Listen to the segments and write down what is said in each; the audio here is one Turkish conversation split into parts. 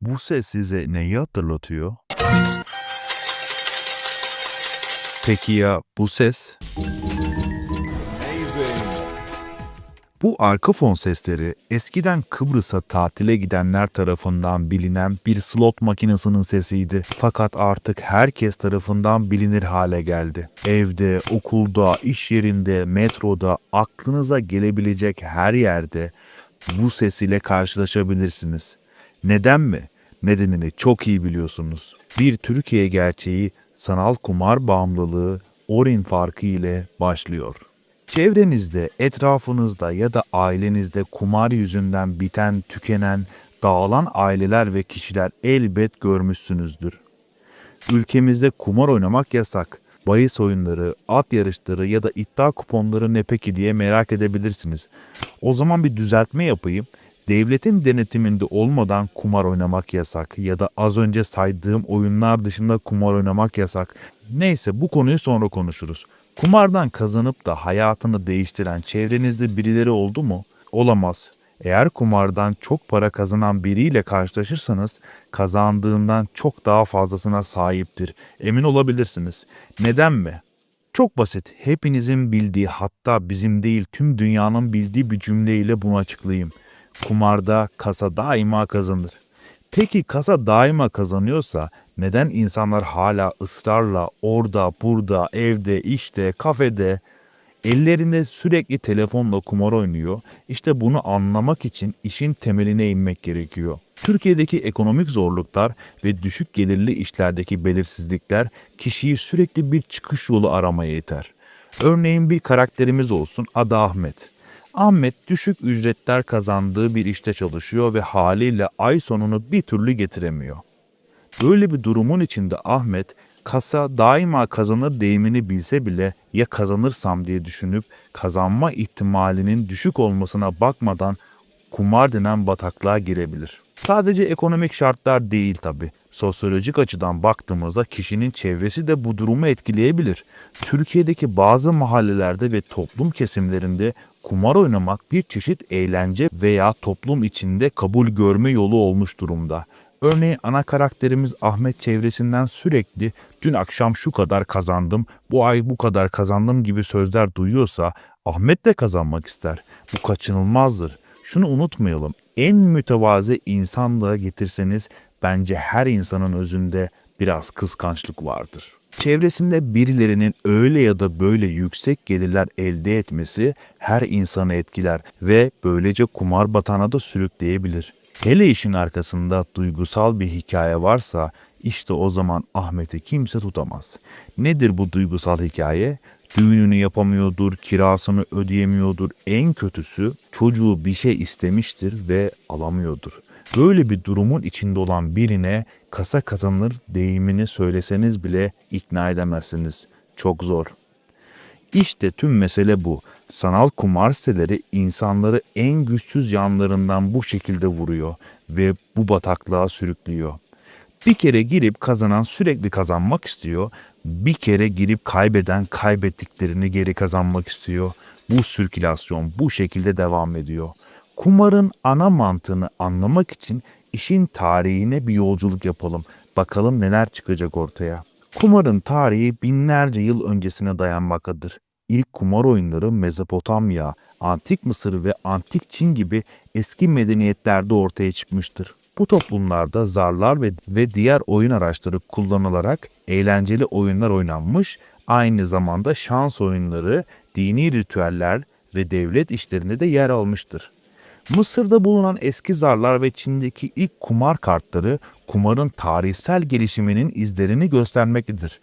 Bu ses size neyi hatırlatıyor? Peki ya bu ses? Bu arka fon sesleri eskiden Kıbrıs'a tatile gidenler tarafından bilinen bir slot makinesinin sesiydi. Fakat artık herkes tarafından bilinir hale geldi. Evde, okulda, iş yerinde, metroda, aklınıza gelebilecek her yerde bu ses ile karşılaşabilirsiniz. Neden mi? Nedenini çok iyi biliyorsunuz. Bir Türkiye gerçeği sanal kumar bağımlılığı orin farkı ile başlıyor. Çevrenizde, etrafınızda ya da ailenizde kumar yüzünden biten, tükenen, dağılan aileler ve kişiler elbet görmüşsünüzdür. Ülkemizde kumar oynamak yasak. Bahis oyunları, at yarışları ya da iddia kuponları ne peki diye merak edebilirsiniz. O zaman bir düzeltme yapayım. Devletin denetiminde olmadan kumar oynamak yasak ya da az önce saydığım oyunlar dışında kumar oynamak yasak. Neyse bu konuyu sonra konuşuruz. Kumardan kazanıp da hayatını değiştiren çevrenizde birileri oldu mu? Olamaz. Eğer kumardan çok para kazanan biriyle karşılaşırsanız kazandığından çok daha fazlasına sahiptir. Emin olabilirsiniz. Neden mi? Çok basit. Hepinizin bildiği hatta bizim değil tüm dünyanın bildiği bir cümleyle bunu açıklayayım. Kumarda kasa daima kazanır. Peki kasa daima kazanıyorsa neden insanlar hala ısrarla orada, burada, evde, işte, kafede ellerinde sürekli telefonla kumar oynuyor? İşte bunu anlamak için işin temeline inmek gerekiyor. Türkiye'deki ekonomik zorluklar ve düşük gelirli işlerdeki belirsizlikler kişiyi sürekli bir çıkış yolu aramaya iter. Örneğin bir karakterimiz olsun adı Ahmet. Ahmet düşük ücretler kazandığı bir işte çalışıyor ve haliyle ay sonunu bir türlü getiremiyor. Böyle bir durumun içinde Ahmet kasa daima kazanır deyimini bilse bile ya kazanırsam diye düşünüp kazanma ihtimalinin düşük olmasına bakmadan kumar denen bataklığa girebilir. Sadece ekonomik şartlar değil tabi. Sosyolojik açıdan baktığımızda kişinin çevresi de bu durumu etkileyebilir. Türkiye'deki bazı mahallelerde ve toplum kesimlerinde kumar oynamak bir çeşit eğlence veya toplum içinde kabul görme yolu olmuş durumda. Örneğin ana karakterimiz Ahmet çevresinden sürekli dün akşam şu kadar kazandım, bu ay bu kadar kazandım gibi sözler duyuyorsa Ahmet de kazanmak ister. Bu kaçınılmazdır. Şunu unutmayalım. En mütevazi insanlığa getirseniz bence her insanın özünde biraz kıskançlık vardır. Çevresinde birilerinin öyle ya da böyle yüksek gelirler elde etmesi her insanı etkiler ve böylece kumar batağına da sürükleyebilir. Hele işin arkasında duygusal bir hikaye varsa işte o zaman Ahmet'i kimse tutamaz. Nedir bu duygusal hikaye? Düğününü yapamıyordur, kirasını ödeyemiyordur. En kötüsü çocuğu bir şey istemiştir ve alamıyordur. Böyle bir durumun içinde olan birine kasa kazanır deyimini söyleseniz bile ikna edemezsiniz. Çok zor. İşte tüm mesele bu. Sanal kumar siteleri insanları en güçsüz yanlarından bu şekilde vuruyor ve bu bataklığa sürüklüyor. Bir kere girip kazanan sürekli kazanmak istiyor. Bir kere girip kaybeden kaybettiklerini geri kazanmak istiyor. Bu sirkülasyon bu şekilde devam ediyor. Kumarın ana mantığını anlamak için işin tarihine bir yolculuk yapalım. Bakalım neler çıkacak ortaya. Kumarın tarihi binlerce yıl öncesine dayanmaktadır. İlk kumar oyunları Mezopotamya, Antik Mısır ve Antik Çin gibi eski medeniyetlerde ortaya çıkmıştır. Bu toplumlarda zarlar ve, ve diğer oyun araçları kullanılarak eğlenceli oyunlar oynanmış, aynı zamanda şans oyunları, dini ritüeller ve devlet işlerinde de yer almıştır. Mısır'da bulunan eski zarlar ve Çin'deki ilk kumar kartları kumarın tarihsel gelişiminin izlerini göstermektedir.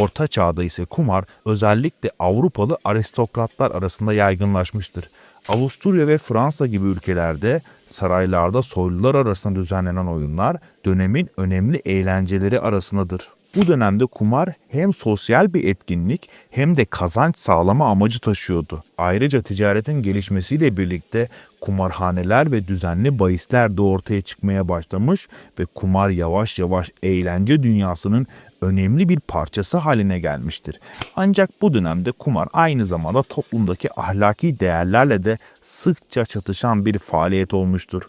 Orta çağda ise kumar özellikle Avrupalı aristokratlar arasında yaygınlaşmıştır. Avusturya ve Fransa gibi ülkelerde saraylarda soylular arasında düzenlenen oyunlar dönemin önemli eğlenceleri arasındadır. Bu dönemde kumar hem sosyal bir etkinlik hem de kazanç sağlama amacı taşıyordu. Ayrıca ticaretin gelişmesiyle birlikte kumarhaneler ve düzenli bahisler de ortaya çıkmaya başlamış ve kumar yavaş yavaş eğlence dünyasının önemli bir parçası haline gelmiştir. Ancak bu dönemde kumar aynı zamanda toplumdaki ahlaki değerlerle de sıkça çatışan bir faaliyet olmuştur.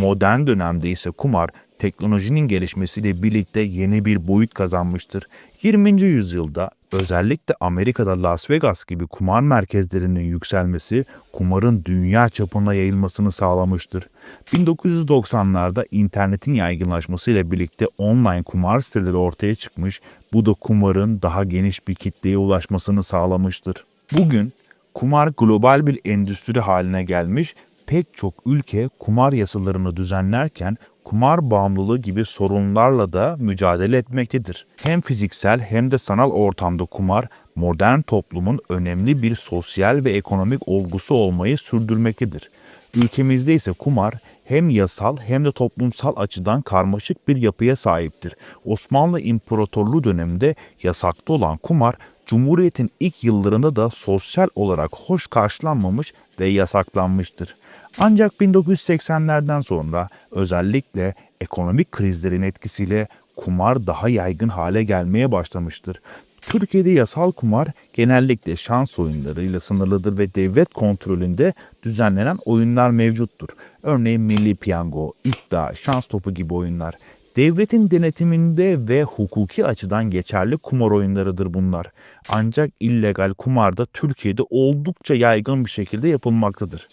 Modern dönemde ise kumar teknolojinin gelişmesiyle birlikte yeni bir boyut kazanmıştır. 20. yüzyılda özellikle Amerika'da Las Vegas gibi kumar merkezlerinin yükselmesi kumarın dünya çapına yayılmasını sağlamıştır. 1990'larda internetin yaygınlaşmasıyla birlikte online kumar siteleri ortaya çıkmış, bu da kumarın daha geniş bir kitleye ulaşmasını sağlamıştır. Bugün kumar global bir endüstri haline gelmiş, pek çok ülke kumar yasalarını düzenlerken kumar bağımlılığı gibi sorunlarla da mücadele etmektedir. Hem fiziksel hem de sanal ortamda kumar modern toplumun önemli bir sosyal ve ekonomik olgusu olmayı sürdürmektedir. Ülkemizde ise kumar hem yasal hem de toplumsal açıdan karmaşık bir yapıya sahiptir. Osmanlı İmparatorluğu döneminde yasakta olan kumar Cumhuriyet'in ilk yıllarında da sosyal olarak hoş karşılanmamış ve yasaklanmıştır. Ancak 1980'lerden sonra özellikle ekonomik krizlerin etkisiyle kumar daha yaygın hale gelmeye başlamıştır. Türkiye'de yasal kumar genellikle şans oyunlarıyla sınırlıdır ve devlet kontrolünde düzenlenen oyunlar mevcuttur. Örneğin milli piyango, iddia, şans topu gibi oyunlar. Devletin denetiminde ve hukuki açıdan geçerli kumar oyunlarıdır bunlar. Ancak illegal kumar da Türkiye'de oldukça yaygın bir şekilde yapılmaktadır.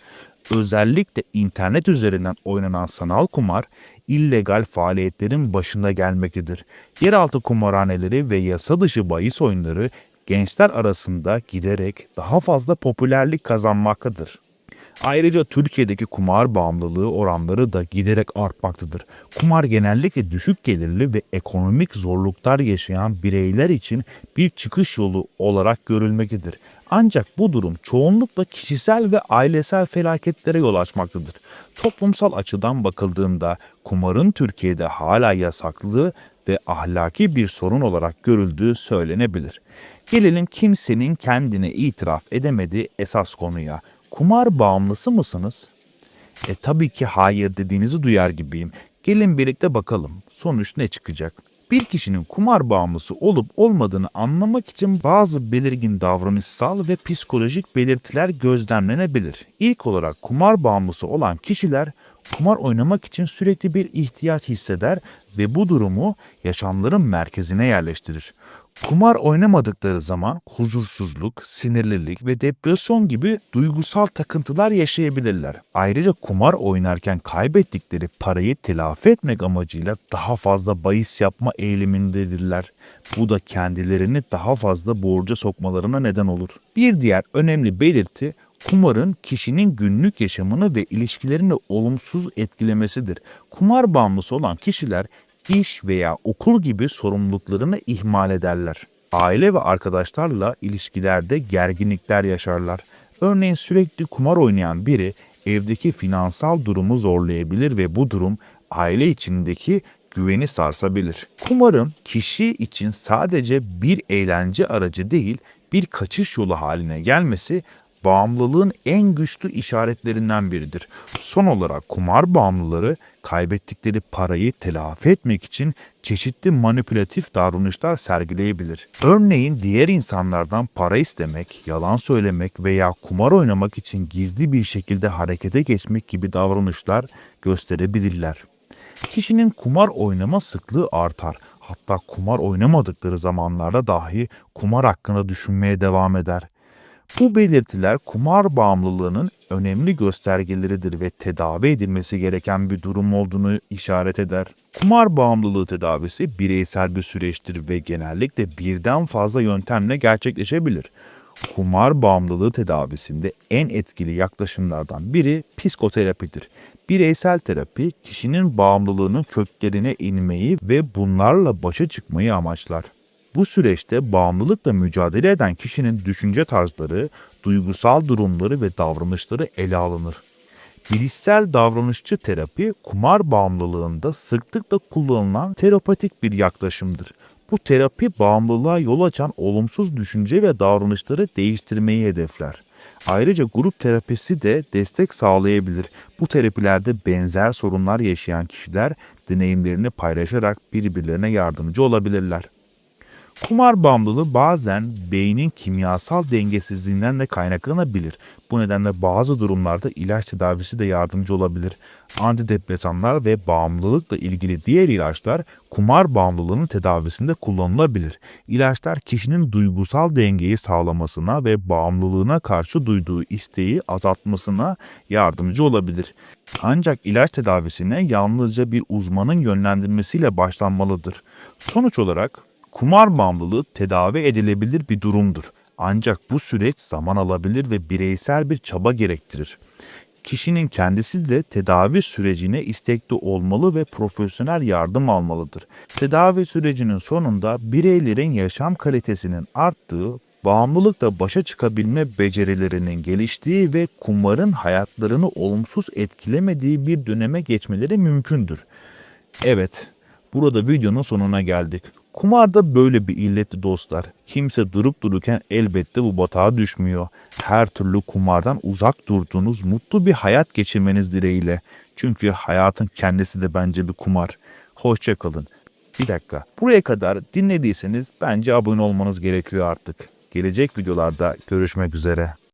Özellikle internet üzerinden oynanan sanal kumar illegal faaliyetlerin başında gelmektedir. Yeraltı kumarhaneleri ve yasa dışı bahis oyunları gençler arasında giderek daha fazla popülerlik kazanmaktadır. Ayrıca Türkiye'deki kumar bağımlılığı oranları da giderek artmaktadır. Kumar genellikle düşük gelirli ve ekonomik zorluklar yaşayan bireyler için bir çıkış yolu olarak görülmektedir. Ancak bu durum çoğunlukla kişisel ve ailesel felaketlere yol açmaktadır. Toplumsal açıdan bakıldığında kumarın Türkiye'de hala yasaklı ve ahlaki bir sorun olarak görüldüğü söylenebilir. Gelelim kimsenin kendine itiraf edemediği esas konuya. Kumar bağımlısı mısınız? E tabii ki hayır dediğinizi duyar gibiyim. Gelin birlikte bakalım sonuç ne çıkacak? Bir kişinin kumar bağımlısı olup olmadığını anlamak için bazı belirgin davranışsal ve psikolojik belirtiler gözlemlenebilir. İlk olarak kumar bağımlısı olan kişiler kumar oynamak için sürekli bir ihtiyaç hisseder ve bu durumu yaşamların merkezine yerleştirir. Kumar oynamadıkları zaman huzursuzluk, sinirlilik ve depresyon gibi duygusal takıntılar yaşayabilirler. Ayrıca kumar oynarken kaybettikleri parayı telafi etmek amacıyla daha fazla bahis yapma eğilimindedirler. Bu da kendilerini daha fazla borca sokmalarına neden olur. Bir diğer önemli belirti kumarın kişinin günlük yaşamını ve ilişkilerini olumsuz etkilemesidir. Kumar bağımlısı olan kişiler iş veya okul gibi sorumluluklarını ihmal ederler. Aile ve arkadaşlarla ilişkilerde gerginlikler yaşarlar. Örneğin sürekli kumar oynayan biri evdeki finansal durumu zorlayabilir ve bu durum aile içindeki güveni sarsabilir. Kumarın kişi için sadece bir eğlence aracı değil, bir kaçış yolu haline gelmesi bağımlılığın en güçlü işaretlerinden biridir. Son olarak kumar bağımlıları kaybettikleri parayı telafi etmek için çeşitli manipülatif davranışlar sergileyebilir. Örneğin diğer insanlardan para istemek, yalan söylemek veya kumar oynamak için gizli bir şekilde harekete geçmek gibi davranışlar gösterebilirler. Kişinin kumar oynama sıklığı artar. Hatta kumar oynamadıkları zamanlarda dahi kumar hakkında düşünmeye devam eder. Bu belirtiler kumar bağımlılığının önemli göstergeleridir ve tedavi edilmesi gereken bir durum olduğunu işaret eder. Kumar bağımlılığı tedavisi bireysel bir süreçtir ve genellikle birden fazla yöntemle gerçekleşebilir. Kumar bağımlılığı tedavisinde en etkili yaklaşımlardan biri psikoterapidir. Bireysel terapi kişinin bağımlılığının köklerine inmeyi ve bunlarla başa çıkmayı amaçlar. Bu süreçte bağımlılıkla mücadele eden kişinin düşünce tarzları, duygusal durumları ve davranışları ele alınır. Bilişsel davranışçı terapi kumar bağımlılığında sıklıkla kullanılan terapatik bir yaklaşımdır. Bu terapi bağımlılığa yol açan olumsuz düşünce ve davranışları değiştirmeyi hedefler. Ayrıca grup terapisi de destek sağlayabilir. Bu terapilerde benzer sorunlar yaşayan kişiler deneyimlerini paylaşarak birbirlerine yardımcı olabilirler. Kumar bağımlılığı bazen beynin kimyasal dengesizliğinden de kaynaklanabilir. Bu nedenle bazı durumlarda ilaç tedavisi de yardımcı olabilir. Antidepresanlar ve bağımlılıkla ilgili diğer ilaçlar kumar bağımlılığının tedavisinde kullanılabilir. İlaçlar kişinin duygusal dengeyi sağlamasına ve bağımlılığına karşı duyduğu isteği azaltmasına yardımcı olabilir. Ancak ilaç tedavisine yalnızca bir uzmanın yönlendirmesiyle başlanmalıdır. Sonuç olarak kumar bağımlılığı tedavi edilebilir bir durumdur. Ancak bu süreç zaman alabilir ve bireysel bir çaba gerektirir. Kişinin kendisi de tedavi sürecine istekli olmalı ve profesyonel yardım almalıdır. Tedavi sürecinin sonunda bireylerin yaşam kalitesinin arttığı, bağımlılıkla başa çıkabilme becerilerinin geliştiği ve kumarın hayatlarını olumsuz etkilemediği bir döneme geçmeleri mümkündür. Evet, burada videonun sonuna geldik. Kumar da böyle bir illetti dostlar. Kimse durup dururken elbette bu batağa düşmüyor. Her türlü kumardan uzak durduğunuz mutlu bir hayat geçirmeniz dileğiyle. Çünkü hayatın kendisi de bence bir kumar. Hoşçakalın. Bir dakika. Buraya kadar dinlediyseniz bence abone olmanız gerekiyor artık. Gelecek videolarda görüşmek üzere.